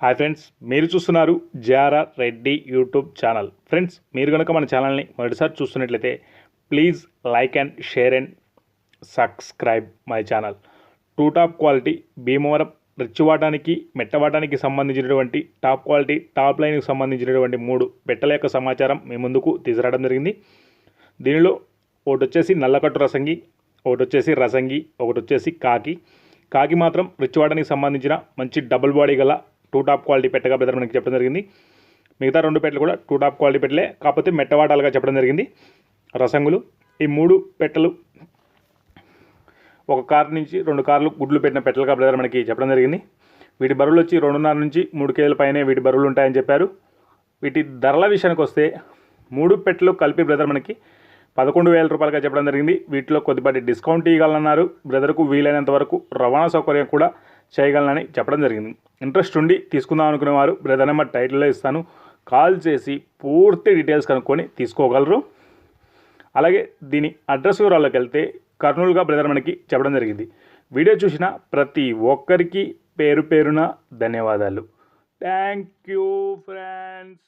Hi friends మీరు చూస్తున్నారు JRR Reddy YouTube channel. Friends మీరు కనుక మన ఛానల్ని మొదటిసారి చూస్తున్నట్లయితే please like and share and subscribe my channel. Two top quality Bhimavaram రిచ్చివాటానికి మెట్టవాటానికి సంబంధించినటువంటి టాప్ క్వాలిటీ టాప్ లైన్కి సంబంధించినటువంటి మూడు బెట్టల యొక్క సమాచారం మీ ముందుకు తీసుకురావడం జరిగింది. దీనిలో ఒకటి వచ్చేసి నల్లకట్టు రసంగి ఒకటి వచ్చేసి రసంగి ఒకటి వచ్చేసి కాకి. కాకి మాత్రం రిచ్వాడానికి సంబంధించిన మంచి డబుల్ బాడీ గల టూ టాప్ క్వాలిటీ పెట్టగా బ్రదర్ మనకి చెప్పడం జరిగింది. మిగతా రెండు పెట్టలు కూడా టూ టాప్ క్వాలిటీ పెట్టలే కాకపోతే మెట్టవాటాలుగా చెప్పడం జరిగింది. రసంగులు ఈ మూడు పెట్టలు ఒక కార్ నుంచి రెండు కార్లు గుడ్లు పెట్టిన పెట్టలుగా బ్రదర్ మనకి చెప్పడం జరిగింది. వీటి బరువులు వచ్చి రెండున్నర నుంచి మూడు కేజీల పైనే వీటి బరువులు ఉంటాయని చెప్పారు. వీటి ధరల విషయానికి వస్తే మూడు పెట్టలు కలిపి బ్రదర్ మనకి పదకొండు వేల రూపాయలుగా చెప్పడం జరిగింది. వీటిలో కొద్దిపాటి డిస్కౌంట్ ఇవ్వాలన్నారు. బ్రదర్కు వీలైనంత వరకు రవాణా సౌకర్యం కూడా చేయగలనని చెప్పడం జరిగింది. ఇంట్రెస్ట్ ఉండి తీసుకుందాం అనుకునే వారు బ్రదర్ నెంబర్ టైటిల్లో ఇస్తాను. కాల్ చేసి పూర్తి డీటెయిల్స్ కనుక్కొని తీసుకోగలరు. అలాగే దీని అడ్రస్ వివరాల్లోకి వెళ్తే కర్నూలుగా బ్రదర్ మనకి చెప్పడం జరిగింది. వీడియో చూసిన ప్రతి ఒక్కరికి పేరు పేరున ధన్యవాదాలు. Thank you friends.